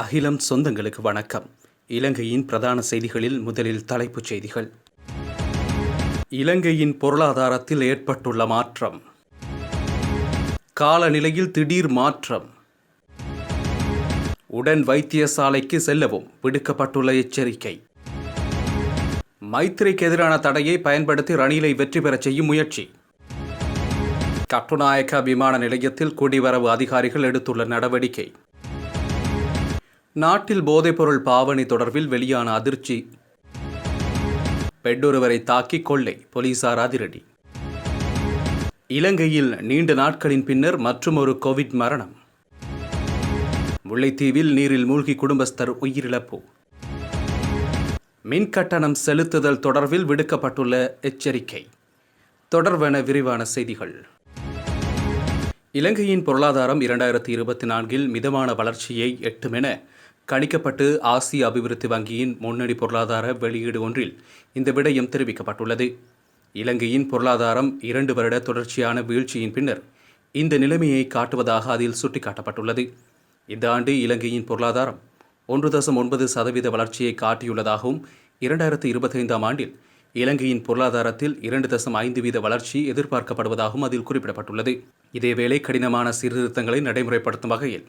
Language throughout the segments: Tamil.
அகிலம் சொந்தங்களுக்கு வணக்கம். இலங்கையின் பிரதான செய்திகளில் முதலில் தலைப்புச் செய்திகள். இலங்கையின் பொருளாதாரத்தில் ஏற்பட்டுள்ள மாற்றம். காலநிலையில் திடீர் மாற்றம். உடன் வைத்தியசாலைக்கு செல்லவும் விடுக்கப்பட்டுள்ள எச்சரிக்கை. மைத்திரிக்கு எதிரான தடையை பயன்படுத்தி ரணிலை வெற்றி பெறச் செய்யும் முயற்சி. கட்டுநாயக்க விமான நிலையத்தில் குடிவரவு அதிகாரிகள் எடுத்துள்ள நடவடிக்கை. நாட்டில் போதைப்பொருள் பாவனை தொடர்பில் வெளியான அதிர்ச்சி. பெட்டொருவரை தாக்கி கொள்ளை போலீசார் அதிரடி. இலங்கையில் நீண்ட நாட்களின் பின்னர் மற்றுமொரு கோவிட் மரணம். முல்லைத்தீவில் நீரில் மூழ்கி குடும்பஸ்தர் உயிரிழப்பு. மின் கட்டணம் செலுத்துதல் தொடர்பில் விடுக்கப்பட்டுள்ள எச்சரிக்கை. தொடர்பென விரிவான செய்திகள். இலங்கையின் பொருளாதாரம் இரண்டாயிரத்தி இருபத்தி நான்கில் மிதமான வளர்ச்சியை எட்டுமென கணிக்கப்பட்டு ஆசிய அபிவிருத்தி வங்கியின் முன்னணி பொருளாதார வெளியீடு ஒன்றில் இந்த விடயம் தெரிவிக்கப்பட்டுள்ளது. இலங்கையின் பொருளாதாரம் இரண்டு வருட தொடர்ச்சியான வீழ்ச்சியின் பின்னர் இந்த நிலைமையை காட்டுவதாக அதில் சுட்டிக்காட்டப்பட்டுள்ளது. இந்த ஆண்டு இலங்கையின் பொருளாதாரம் ஒன்று தசம் ஒன்பது சதவீத வளர்ச்சியை காட்டியுள்ளதாகவும் இரண்டாயிரத்தி இருபத்தைந்தாம் ஆண்டில் இலங்கையின் பொருளாதாரத்தில் இரண்டு தசம் ஐந்து வீத வளர்ச்சி எதிர்பார்க்கப்படுவதாகவும் அதில் குறிப்பிடப்பட்டுள்ளது. இதேவேளை கடினமான சீர்திருத்தங்களை நடைமுறைப்படுத்தும் வகையில்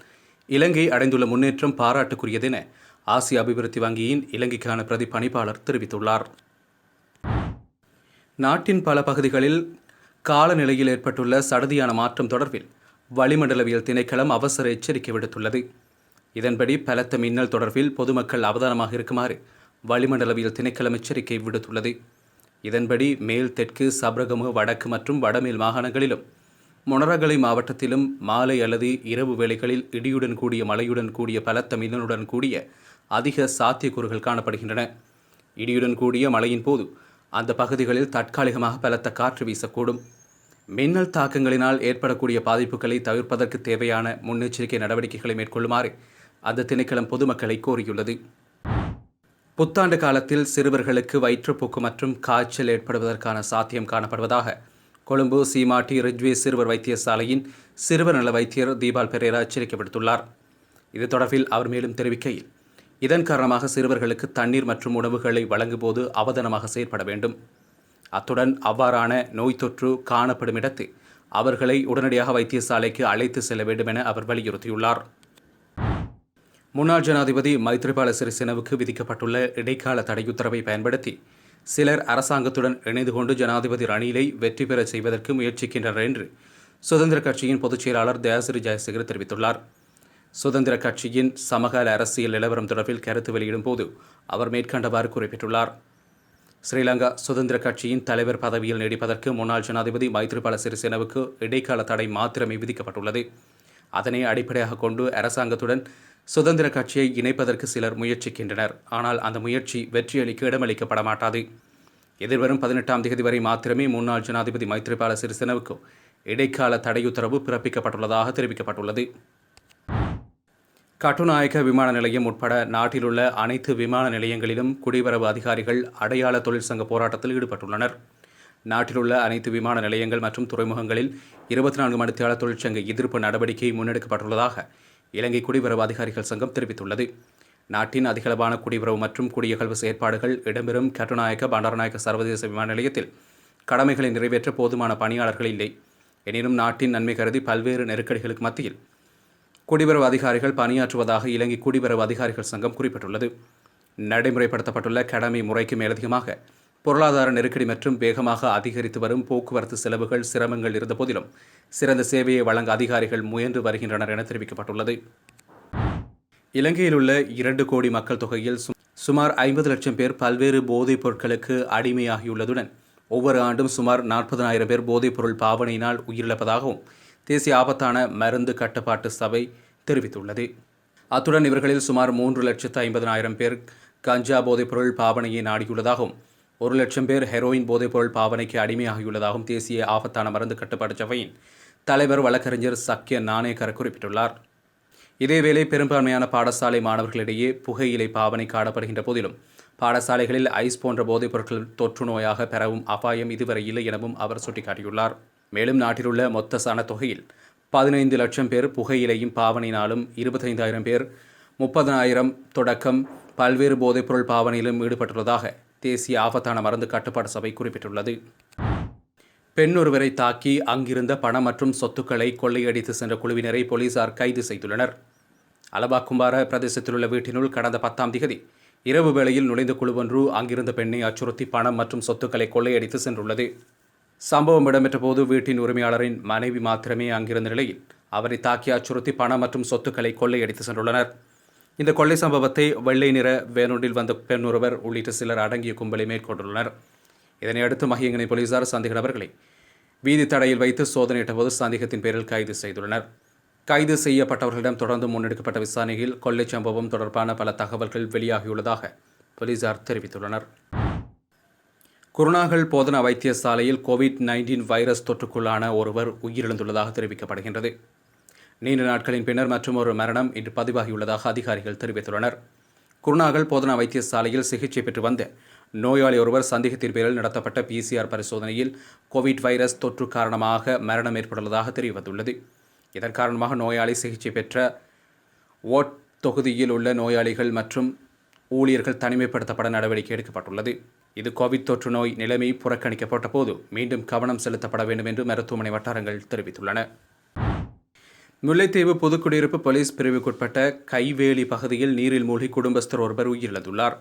இலங்கை அடைந்துள்ள முன்னேற்றம் பாராட்டுக்குரியதென ஆசிய அபிவிருத்தி வங்கியின் இலங்கைக்கான பிரதி பணிப்பாளர் தெரிவித்துள்ளார். நாட்டின் பல பகுதிகளில் காலநிலையில் ஏற்பட்டுள்ள சடதியான மாற்றம் தொடர்பில் வளிமண்டலவியல் திணைக்களம் அவசர எச்சரிக்கை விடுத்துள்ளது. இதன்படி பலத்த மின்னல் தொடர்பில் பொதுமக்கள் அவதானமாக இருக்குமாறு வளிமண்டலவியல் திணைக்களம் எச்சரிக்கை விடுத்துள்ளது. இதன்படி மேல் தெற்கு சபரகமு வடக்கு மற்றும் வடமேல் மாகாணங்களிலும் மொனரகலை மாவட்டத்திலும் மாலை அல்லது இரவு வேளைகளில் இடியுடன் கூடிய மழையுடன் கூடிய பலத்த மின்னலுடன் கூடிய அதிக சாத்தியக்கூறுகள் காணப்படுகின்றன. இடியுடன் கூடிய மழையின் போது அந்த பகுதிகளில் தற்காலிகமாக பலத்த காற்று வீசக்கூடும். மின்னல் தாக்கங்களினால் ஏற்படக்கூடிய பாதிப்புகளை தவிர்ப்பதற்கு தேவையான முன்னெச்சரிக்கை நடவடிக்கைகளை மேற்கொள்ளுமாறு அந்த திணைக்களம் பொதுமக்களை கோரியுள்ளது. புத்தாண்டு காலத்தில் சிறுவர்களுக்கு வயிற்றுப்போக்கு மற்றும் காய்ச்சல் ஏற்படுவதற்கான சாத்தியம் காணப்படுவதாக கொழும்பு சீமாட்டி ரிஜ்வே சிறுவர் வைத்தியசாலையின் சிறுவர் நல வைத்தியர் தீபால் பெரேரா எச்சரிக்கை விடுத்துள்ளார் இது தொடர்பில் அவர் மேலும் தெரிவிக்கையில் இதன் காரணமாக சிறுவர்களுக்கு தண்ணீர் மற்றும் உணவுகளை வழங்கும்போது அவதானமாக செயற்பட வேண்டும். அத்துடன் அவ்வாறான நோய் தொற்று காணப்படும் இடத்து அவர்களை உடனடியாக வைத்தியசாலைக்கு அழைத்து செல்ல வேண்டும் என அவர் வலியுறுத்தியுள்ளார். முன்னாள் ஜனாதிபதி மைத்ரிபால சிறிசேனவுக்கு விதிக்கப்பட்டுள்ள இடைக்கால தடையுத்தரவை பயன்படுத்தி சிலர் அரசாங்கத்துடன் இணைந்து கொண்டு ஜனாதிபதி ரணிலை வெற்றி பெற செய்வதற்கு முயற்சிக்கின்றனர் என்று சுதந்திர கட்சியின் பொதுச் செயலாளர் தயாசிரி ஜெயசேகர் தெரிவித்துள்ளார். சுதந்திர கட்சியின் சமகால அரசியல் நிலவரம் தொடர்பில் கருத்து வெளியிடும் போது அவர் மேற்கண்டவாறு குறிப்பிட்டுள்ளார். ஸ்ரீலங்கா சுதந்திர கட்சியின் தலைவர் பதவியில் நீடிப்பதற்கு முன்னாள் ஜனாதிபதி மைத்ரிபால சிறிசேனவுக்கு இடைக்கால தடை மாத்திரமே விதிக்கப்பட்டுள்ளது. அதனை அடிப்படையாக கொண்டு அரசாங்கத்துடன் சுதந்திர கட்சியை இணைப்பதற்கு சிலர் முயற்சிக்கின்றனர். ஆனால் அந்த முயற்சி வெற்றியளிக்க இடமளிக்கப்பட மாட்டாது எதிர்வரும் பதினெட்டாம் தேதி வரை மாத்திரமே முன்னாள் ஜனாதிபதி மைத்ரிபால சிறிசேனவுக்கு இடைக்கால தடையுத்தரவு பிறப்பிக்கப்பட்டுள்ளதாக தெரிவிக்கப்பட்டுள்ளது. கட்டுநாயக்க விமான நிலையம் உட்பட நாட்டிலுள்ள அனைத்து விமான நிலையங்களிலும் குடிவரவு அதிகாரிகள் அடையாள தொழிற்சங்க போராட்டத்தில் ஈடுபட்டுள்ளனர். நாட்டிலுள்ள அனைத்து விமான நிலையங்கள் மற்றும் துறைமுகங்களில் இருபத்தி நான்கு மணித்தியால தொழிற்சங்க எதிர்ப்பு நடவடிக்கை முன்னெடுக்கப்பட்டுள்ளதாக இலங்கை குடிவரவு அதிகாரிகள் சங்கம் தெரிவித்துள்ளது. நாட்டின் அதிகளவான குடிவரவு மற்றும் குடியகழ்வு செயற்பாடுகள் இடம்பெறும் கட்டுநாயக்க பண்டாரநாயக்க சர்வதேச விமான நிலையத்தில் கடமைகளை நிறைவேற்ற போதுமான பணியாளர்கள் இல்லை. எனினும் நாட்டின் நன்மை கருதி பல்வேறு நெருக்கடிகளுக்கு மத்தியில் குடிவரவு அதிகாரிகள் பணியாற்றுவதாக இலங்கை குடிவரவு அதிகாரிகள் சங்கம் குறிப்பிட்டுள்ளது. நடைமுறைப்படுத்தப்பட்டுள்ள கடமை முறைக்கு மேலதிகமாக பொருளாதார நெருக்கடி மற்றும் வேகமாக அதிகரித்து வரும் போக்குவரத்து செலவுகள் சிரமங்கள் இருந்தபோதிலும் சிறந்த சேவையை வழங்க அதிகாரிகள் முயன்று வருகின்றனர் என தெரிவிக்கப்பட்டுள்ளது. இலங்கையில் உள்ள இரண்டு கோடி மக்கள் தொகையில் சு- சுமார் ஐம்பது லட்சம் பேர் பல்வேறு போதைப் பொருட்களுக்கு அடிமையாகியுள்ளதுடன் ஒவ்வொரு ஆண்டும் சுமார் நாற்பதனாயிரம் பேர் போதைப்பொருள் பாவனையினால் உயிரிழப்பதாகவும் தேசிய ஆபத்தான மருந்து கட்டுப்பாட்டு சபை தெரிவித்துள்ளது. அத்துடன் இவர்களில் சுமார் மூன்று லட்சத்து ஐம்பதனாயிரம் பேர் கஞ்சா போதைப்பொருள் பாவனையை நாடியுள்ளதாகவும் ஒரு லட்சம் பேர் ஹெரோயின் போதைப்பொருள் பாவனைக்கு அடிமையாகியுள்ளதாகவும் தேசிய ஆபத்தான மருந்து கட்டுப்பாட்டு சபையின் தலைவர் வழக்கறிஞர் சக்கிய நாணேகர் குறிப்பிட்டுள்ளார். இதேவேளை பெரும்பான்மையான பாடசாலை மாணவர்களிடையே புகையிலை பாவனை காணப்படுகின்ற போதிலும் பாடசாலைகளில் ஐஸ் போன்ற போதைப் பொருட்கள் தொற்று நோயாக பெறவும் அபாயம் இதுவரை இல்லை எனவும் அவர் சுட்டிக்காட்டியுள்ளார். மேலும் நாட்டிலுள்ள மொத்த சனத்தொகையில் பதினைந்து லட்சம் பேர் புகையிலையும் பாவனையினாலும் இருபத்தைந்தாயிரம் பேர் முப்பதனாயிரம் தொடக்கம் பல்வேறு போதைப்பொருள் பாவனையிலும் ஈடுபட்டுள்ளதாக தேசிய ஆபத்தான மருந்து கட்டுப்பாட்டு சபை குறிப்பிட்டுள்ளது. பெண் ஒருவரை தாக்கி அங்கிருந்த பணம் மற்றும் சொத்துக்களை கொள்ளையடித்து சென்ற குழுவினரை போலீசார் கைது செய்துள்ளனர். அலபாக்கும்பார பிரதேசத்தில் உள்ள வீட்டினுள் கடந்த பத்தாம் திகதி இரவு வேளையில் நுழைந்த குழுவொன்று அங்கிருந்த பெண்ணை அச்சுறுத்தி பணம் மற்றும் சொத்துக்களை கொள்ளையடித்து சென்றுள்ளது. சம்பவம் இடம்பெற்ற போது வீட்டின் உரிமையாளரின் மனைவி மாத்திரமே அங்கிருந்த நிலையில் அவரை தாக்கி அச்சுறுத்தி பணம் மற்றும் சொத்துக்களை கொள்ளையடித்து சென்றுள்ளனர். இந்த கொள்ளை சம்பவத்தை வெள்ளை நிற வேனொன்றில் வந்த பெண் ஒருவர் உள்ளிட்ட சிலர் அடங்கிய கும்பலை மேற்கொண்டுள்ளனர். இதனையடுத்து மகியங்கனை போலீசார் சந்தேக நபர்களை வீதி தடையில் வைத்து சோதனையிட்ட போது சந்தேகத்தின் பேரில் கைது செய்துள்ளனர். கைது செய்யப்பட்டவர்களிடம் தொடர்ந்து முன்னெடுக்கப்பட்ட விசாரணையில் கொள்ளை சம்பவம் தொடர்பான பல தகவல்கள் வெளியாகியுள்ளதாக போலீசார் தெரிவித்துள்ளனர். குருணாகல் போதனா வைத்தியசாலையில் கோவிட் நைன்டீன் வைரஸ் தொற்றுக்குள்ளான ஒருவர் உயிரிழந்துள்ளதாக தெரிவிக்கப்படுகின்றது. நீண்ட நாட்களின் பின்னர் மற்றும் ஒரு மரணம் இன்று பதிவாகியுள்ளதாக அதிகாரிகள் தெரிவித்துள்ளனர். குருணாகல் போதனா வைத்தியசாலையில் சிகிச்சை பெற்று வந்த நோயாளி ஒருவர் சந்தேகத்தின் பேரில் நடத்தப்பட்ட பிசிஆர் பரிசோதனையில் கோவிட் வைரஸ் தொற்று காரணமாக மரணம் ஏற்பட்டுள்ளதாக தெரியவந்துள்ளது இதன் காரணமாக நோயாளி சிகிச்சை பெற்ற ஓட் தொகுதியில் உள்ள நோயாளிகள் மற்றும் ஊழியர்கள் தனிமைப்படுத்தப்பட நடவடிக்கை எடுக்கப்பட்டுள்ளது. இது கோவிட் தொற்று நோய் நிலைமை புறக்கணிக்கப்பட்ட போது மீண்டும் கவனம் செலுத்தப்பட வேண்டும் என்று மருத்துவமனை வட்டாரங்கள் தெரிவித்துள்ளன. முல்லைத்தீவு புதுக்குடியிருப்பு போலீஸ் பிரிவுக்குட்பட்ட கைவேலி பகுதியில் நீரில் மூழ்கி குடும்பஸ்தர் ஒருவர் உயிரிழந்துள்ளார்.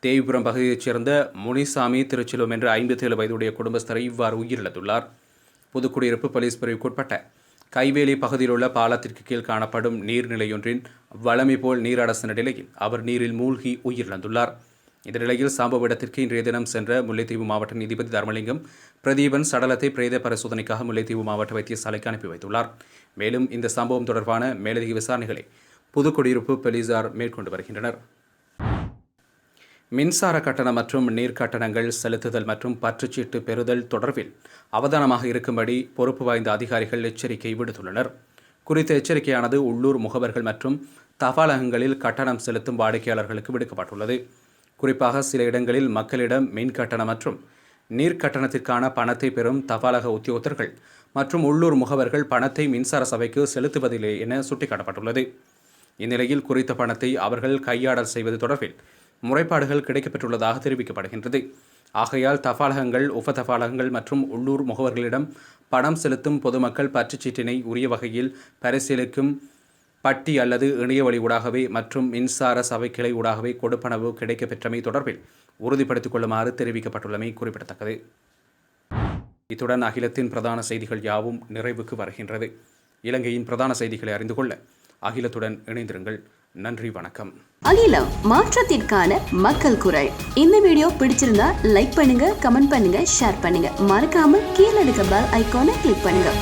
தேவிபுரம் பகுதியைச் சேர்ந்த முனிசாமி திருச்சிலும் என்ற ஐம்பத்தி ஏழு வயதுடைய குடும்பஸ்தரை இவ்வாறு உயிரிழந்துள்ளார். புதுக்குடியிருப்பு போலீஸ் பிரிவுக்குட்பட்ட கைவேலி பகுதியில் உள்ள பாலத்திற்கு கீழ் காணப்படும் நீர்நிலையொன்றின் வளமை போல் நீரடசன நிலையில் அவர் நீரில் மூழ்கி உயிரிழந்துள்ளார். இந்த நிலையில் சம்பவ இடத்திற்கு இன்றைய தினம் சென்ற முல்லைத்தீவு மாவட்ட நீதிபதி தர்மலிங்கம் பிரதீபன் சடலத்தை பிரேத பரிசோதனைக்காக முல்லைத்தீவு மாவட்ட வைத்தியசாலைக்கு அனுப்பி வைத்துள்ளார். மேலும் இந்த சம்பவம் தொடர்பான மேலதிக விசாரணைகளை புதுக்குடியிருப்பு போலீசார் மேற்கொண்டு வருகின்றனர். மின்சார கட்டணம் மற்றும் நீர் கட்டணங்கள் செலுத்துதல் மற்றும் பற்றுச்சீட்டு பெறுதல் தொடர்பில் அவதானமாக இருக்கும்படி பொறுப்பு வாய்ந்த அதிகாரிகள் எச்சரிக்கை விடுத்துள்ளனர். குறித்த எச்சரிக்கையானது உள்ளூர் முகவர்கள் மற்றும் தபாலகங்களில் கட்டணம் செலுத்தும் வாடிக்கையாளர்களுக்கு விடுக்கப்பட்டுள்ளது. குறிப்பாக சில இடங்களில் மக்களிடம் மின் கட்டணம் மற்றும் நீர் கட்டணத்திற்கான பணத்தை பெறும் தபாலக உத்தியோகத்தர்கள் மற்றும் உள்ளூர் முகவர்கள் பணத்தை மின்சார சபைக்கு செலுத்துவதில்லை என சுட்டிக்காட்டப்பட்டுள்ளது. இந்நிலையில் குறித்த பணத்தை அவர்கள் கையாடல் செய்வது தொடர்பில் முறைப்பாடுகள் கிடைக்கப்பெற்றுள்ளதாக தெரிவிக்கப்படுகின்றது. ஆகையால் தபாலகங்கள் உப தபாலகங்கள் மற்றும் உள்ளூர் முகவர்களிடம் பணம் செலுத்தும் பொதுமக்கள் பற்றுச்சீட்டினை உரிய வகையில் பரிசீலிக்கும் பட்டி அல்லது இணைய வழி ஊடாகவே மற்றும் மின்சார சபை கிளை ஊடாகவே கொடுப்பனவு கிடைக்கப்பெற்றமை தொடர்பில் உறுதிப்படுத்திக் கொள்ளுமாறு தெரிவிக்கப்பட்டுள்ளமை குறிப்பிடத்தக்கது. இத்துடன் அகிலத்தின் பிரதான செய்திகள் யாவும் நிறைவுக்கு வருகின்றது. இலங்கையின் பிரதான செய்திகளை அறிந்து கொள்ள அகிலத்துடன் இணைந்திருங்கள். நன்றி வணக்கம். அகிலம் மாற்றத்திற்கான மக்கள் குரல். இந்த வீடியோ பிடிச்சிருந்தா லைக் பண்ணுங்க கமெண்ட் பண்ணுங்க ஷேர் பண்ணுங்க. மறக்காம கீழே இருக்க பெல் ஐகானை கிளிக் பண்ணுங்க.